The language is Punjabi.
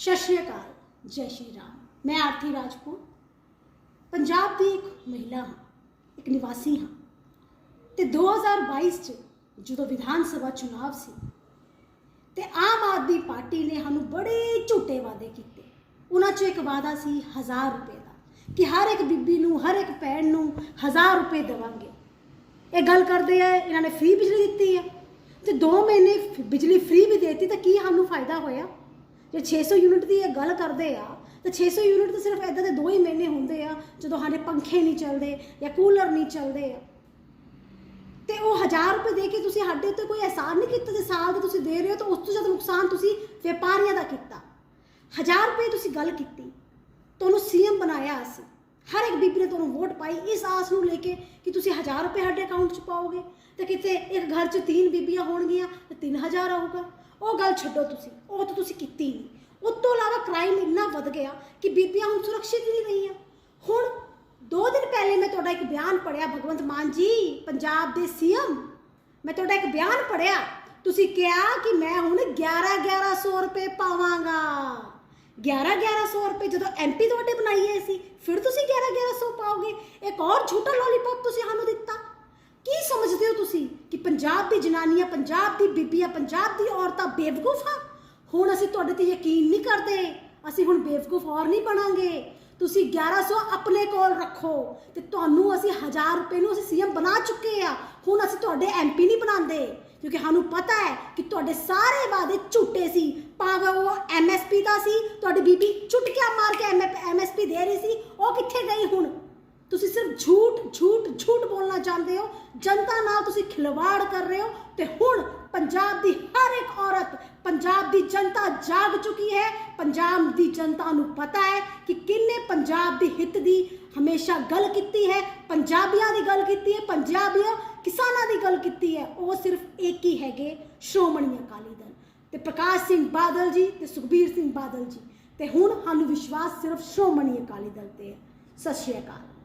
ਸਤਿ ਸ਼੍ਰੀ ਅਕਾਲ, ਜੈ ਸ਼੍ਰੀ ਰਾਮ। ਮੈਂ ਆਰਤੀ ਰਾਜਪੂਤ, ਪੰਜਾਬ ਦੀ ਇੱਕ ਮਹਿਲਾ ਹਾਂ, ਇੱਕ ਨਿਵਾਸੀ ਹਾਂ। ਤੇ 2022 ਚ ਜਦੋਂ ਵਿਧਾਨ ਸਭਾ ਚੁਣਾਵ ਸੀ, ਤੇ ਆਮ ਆਦਮੀ ਪਾਰਟੀ ਨੇ ਸਾਨੂੰ ਬੜੇ ਝੂਠੇ ਵਾਅਦੇ ਕੀਤੇ। ਉਹਨਾਂ 'ਚੋਂ ਇੱਕ ਵਾਅਦਾ ਸੀ 1000 ਰੁਪਏ ਦਾ, ਕਿ ਹਰ ਇੱਕ ਬੀਬੀ ਨੂੰ, ਹਰ ਇੱਕ ਭੈਣ ਨੂੰ 1000 ਰੁਪਏ ਦੇਵਾਂਗੇ। ਇਹ ਗੱਲ ਕਰਦੇ ਆ, ਇਹਨਾਂ ਨੇ ਫ੍ਰੀ ਬਿਜਲੀ ਦਿੱਤੀ ਆ। ਤੇ 2 ਮਹੀਨੇ ਬਿਜਲੀ ਫ੍ਰੀ ਵੀ ਦੇਤੀ, ਤਾਂ ਕੀ ਸਾਨੂੰ ਫਾਇਦਾ ਹੋਇਆ? ਜੇ 600 ਯੂਨਿਟ ਦੀ ਇਹ ਗੱਲ ਕਰਦੇ ਆ, ਤਾਂ 600 ਯੂਨਿਟ ਤਾਂ ਸਿਰਫ ਇਦਾਂ ਦੇ ਦੋ ਹੀ ਮਹੀਨੇ ਹੁੰਦੇ ਆ, ਜਦੋਂ ਸਾਡੇ ਪੰਖੇ ਨਹੀਂ ਚੱਲਦੇ ਜਾਂ ਕੂਲਰ ਨਹੀਂ ਚੱਲਦੇ ਆ। ਤੇ ਉਹ 1000 ਰੁਪਏ ਦੇ ਕੇ ਤੁਸੀਂ ਸਾਡੇ ਉੱਤੇ ਕੋਈ ਅਹਿਸਾਨ ਨਹੀਂ ਕੀਤਾ ਤੇ ਸਾਲ ਦੇ ਤੁਸੀਂ ਦੇ ਰਹੇ ਹੋ, ਤਾਂ ਉਸ ਤੋਂ ਜ਼ਿਆਦਾ ਨੁਕਸਾਨ ਤੁਸੀਂ ਵਪਾਰੀਆਂ ਦਾ ਕੀਤਾ। 1000 ਰੁਪਏ ਤੁਸੀਂ ਗੱਲ ਕੀਤੀ ਤੁਹਾਨੂੰ ਸੀਐਮ ਬਣਾਇਆ ਅਸੀਂ। ਹਰ ਇੱਕ ਬੀਬੀ ਨੇ ਤੁਹਾਨੂੰ ਵੋਟ ਪਾਈ, ਇਸ ਆਸ ਨੂੰ ਲੈ ਕੇ ਕਿ ਤੁਸੀਂ 1000 ਰੁਪਏ ਸਾਡੇ ਅਕਾਊਂਟ 'ਚ ਪਾਓਗੇ, ਤੇ ਕਿਤੇ ਇੱਕ ਘਰ 'ਚ ਤਿੰਨ ਬੀਬੀਆਂ ਹੋਣਗੀਆਂ, ਤੇ 3000 ਆਊਗਾ। ਉਹ ਗੱਲ ਛੱਡੋ ਤੁਸੀਂ, ਉਹ ਤਾਂ ਤੁਸੀਂ ਕੀਤੀ ਨਹੀਂ ਉਸ ਤੋਂ ਇਲਾਵਾ ਕ੍ਰਾਈਮ ਇੰਨਾ ਵੱਧ ਗਿਆ ਕਿ ਬੀਬੀਆਂ ਹੁਣ ਸੁਰੱਖਿਅਤ ਹੀ ਨਹੀਂ ਰਹੀਆਂ। ਹੁਣ ਦੋ ਦਿਨ ਪਹਿਲੇ ਮੈਂ ਤੁਹਾਡਾ ਇੱਕ ਬਿਆਨ ਪੜਿਆ ਭਗਵੰਤ ਮਾਨ ਜੀ, ਪੰਜਾਬ ਦੇ ਸੀਐਮ। ਮੈਂ ਤੁਹਾਡਾ ਇੱਕ ਬਿਆਨ ਪੜਿਆ ਤੁਸੀਂ ਕਿਹਾ ਕਿ ਮੈਂ ਹੁਣ 11 1100 ਰੁਪਏ ਪਾਵਾਂਗਾ। 11 1100 ਰੁਪਏ ਜਦੋਂ ਐਮਪੀ ਤੁਹਾਡੇ ਬਣਾਈ ਬਣਾਈਏ ਸੀ, ਫਿਰ ਤੁਸੀਂ 11 1100 ਪਾਓਗੇ। ਇੱਕ ਹੋਰ ਛੋਟਾ ਲੋਲੀਪੌਪ ਤੁਸੀਂ ਸਾਨੂੰ ਦਿੱਤਾ ਹੋ ਤੁਸੀਂ ਕਿ ਪੰਜਾਬ ਦੀ ਜਨਾਨੀਆਂ, ਪੰਜਾਬ ਦੀ ਬੀਬੀਆਂ, ਪੰਜਾਬ ਦੀ ਔਰਤਾਂ ਬੇਵਕੂਫ ਆ? ਹੁਣ ਅਸੀਂ ਤੁਹਾਡੇ ਤੇ ਯਕੀਨ ਨਹੀਂ ਕਰਦੇ। ਅਸੀਂ ਹੁਣ ਬੇਵਕੂਫ ਹੋਰ ਨਹੀਂ ਬਣਾਂਗੇ। ਤੁਸੀਂ 1100 ਆਪਣੇ ਕੋਲ ਰੱਖੋ ਤੇ ਤੁਹਾਨੂੰ ਅਸੀਂ 1000 ਰੁਪਏ ਨੂੰ ਅਸੀਂ ਸੀਐਮ ਬਣਾ ਚੁੱਕੇ ਆ। ਹੁਣ ਅਸੀਂ ਤੁਹਾਡੇ ਐਮਪੀ ਨਹੀਂ ਬਣਾਉਂਦੇ। ਕਿਉਂਕਿ ਸਾਨੂੰ ਪਤਾ ਹੈ ਕਿ ਤੁਹਾਡੇ ਸਾਰੇ ਵਾਅਦੇ ਝੂਠੇ ਸੀ। ਭਾਵੇਂ ਉਹ ਐਮਐਸਪੀ ਦਾ ਸੀ, ਤੁਹਾਡੀ ਬੀਬੀ ਚੁਟਕਿਆ ਮਾਰ ਕੇ ਐਮਐਸਪੀ ਦੇ ਰਹੀ ਸੀ। ਉਹ ਕਿੱਥੇ ਗਈ ਹੁਣ? ਤੁਸੀਂ ਸਿਰਫ ਝੂਠ ਝੂਠ ਝੂਠ ਬੋਲਣਾ ਚਾਹੁੰਦੇ ਹੋ। ਜਨਤਾ ਨਾਲ ਤੁਸੀਂ ਖਿਲਵਾੜ ਕਰ ਰਹੇ ਹੋ ਤੇ ਹੁਣ ਪੰਜਾਬ ਦੀ ਹਰ ਇੱਕ ਔਰਤ, ਪੰਜਾਬ ਦੀ ਜਨਤਾ ਜਾਗ ਚੁੱਕੀ ਹੈ। ਪੰਜਾਬ ਦੀ ਜਨਤਾ ਨੂੰ ਪਤਾ ਹੈ ਕਿ ਕਿੰਨੇ ਪੰਜਾਬ ਦੇ ਹਿੱਤ ਦੀ ਹਮੇਸ਼ਾ ਗੱਲ ਕੀਤੀ ਹੈ। ਪੰਜਾਬੀਆਂ ਦੀ ਗੱਲ ਕੀਤੀ ਹੈ, ਪੰਜਾਬੀਆਂ ਕਿਸਾਨਾਂ ਦੀ ਗੱਲ ਕੀਤੀ ਹੈ। ਉਹ ਸਿਰਫ ਇੱਕ ਹੀ ਹੈਗੇ ਸ਼੍ਰੋਮਣੀ ਅਕਾਲੀ ਦਲ। ਤੇ ਪ੍ਰਕਾਸ਼ ਸਿੰਘ ਬਾਦਲ ਜੀ ਤੇ ਸੁਖਬੀਰ ਸਿੰਘ ਬਾਦਲ ਜੀ। ਤੇ ਹੁਣ ਸਾਨੂੰ ਵਿਸ਼ਵਾਸ ਸਿਰਫ ਸ਼੍ਰੋਮਣੀ ਅਕਾਲੀ ਦਲ ਤੇ ਹੈ। ਸਤਿ ਸ਼੍ਰੀ ਅਕਾਲ।